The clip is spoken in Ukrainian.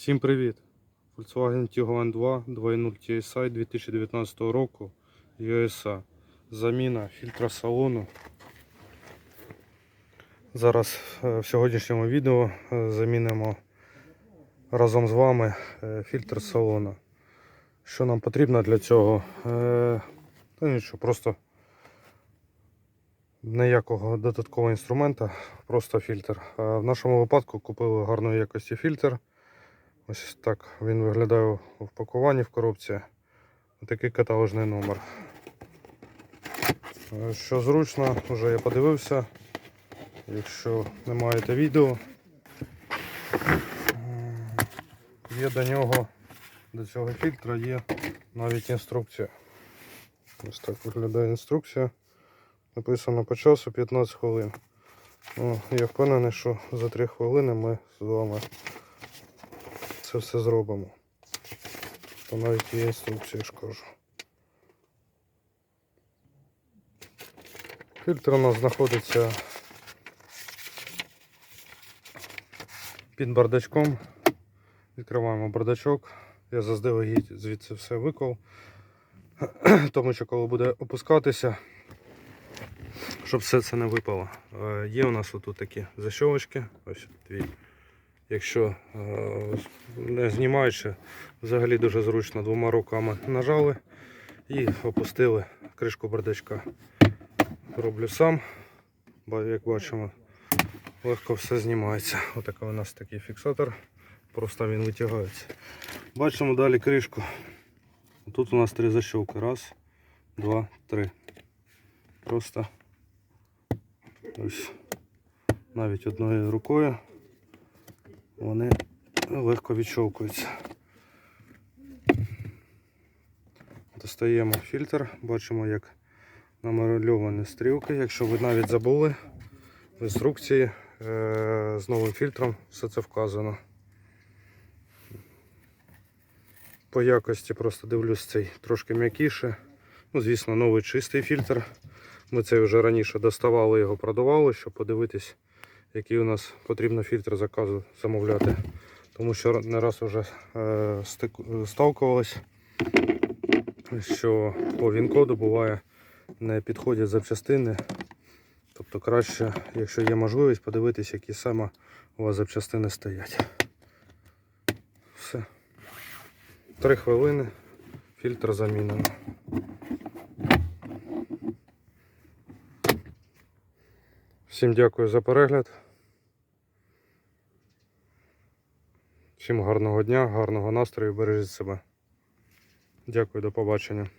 Всім привіт! Volkswagen Tiguan 2 2.0 TSI 2019 року USA. Заміна фільтра салону. Зараз е, в сьогоднішньому відео е, замінимо разом з вами е, фільтр салону. Що нам потрібно для цього? Та нічого, просто ніякого додаткового інструмента, просто фільтр. В нашому випадку купили гарної якості фільтр. Ось так він виглядає у впакуванні в коробці. Такий каталожний номер. Е, Що зручно, вже я подивився. Якщо не маєте відео, є до нього, до цього фільтра є навіть інструкція. Ось так виглядає інструкція. Написано по часу 15 хвилин. Ну, я впевнений, що за 3 хвилини ми з вами це все зробимо. То навіть є інструкція, я ж кажу. Фільтр у нас знаходиться під бардачком. Відкриваємо бардачок. Я заздалегідь звідси все виклав. Тому що коли буде опускатися, щоб все це не випало. Е, Є у нас отут такі защолочки. Ось дві. Якщо е, не знімаючи, взагалі дуже зручно двома руками нажали і опустили кришку бардачка. Роблю сам, бо як бачимо, легко все знімається. Отакий у нас такий фіксатор, просто він витягається. Бачимо далі кришку. Тут у нас три защолки. Раз, два, три. Просто ось навіть одною рукою вони легко відщовкуються. Достаємо фільтр, бачимо, як намальовані стрілки. Якщо ви навіть забули в інструкції е, з новим фільтром все це вказано. По якості просто дивлюсь цей трошки м'якіше. Ну, звісно, новий чистий фільтр. Ми це вже раніше доставали його продавали, щоб подивитись, який у нас потрібно фільтр заказу замовляти. Тому що не раз вже е, стик, що по він-коду буває не підходять запчастини. Тобто краще, якщо є можливість, подивитись, які саме у вас запчастини стоять. Все. Три хвилини, фільтр замінено. Всім дякую за перегляд. Всім гарного дня, гарного настрою, бережіть себе. Дякую, до побачення.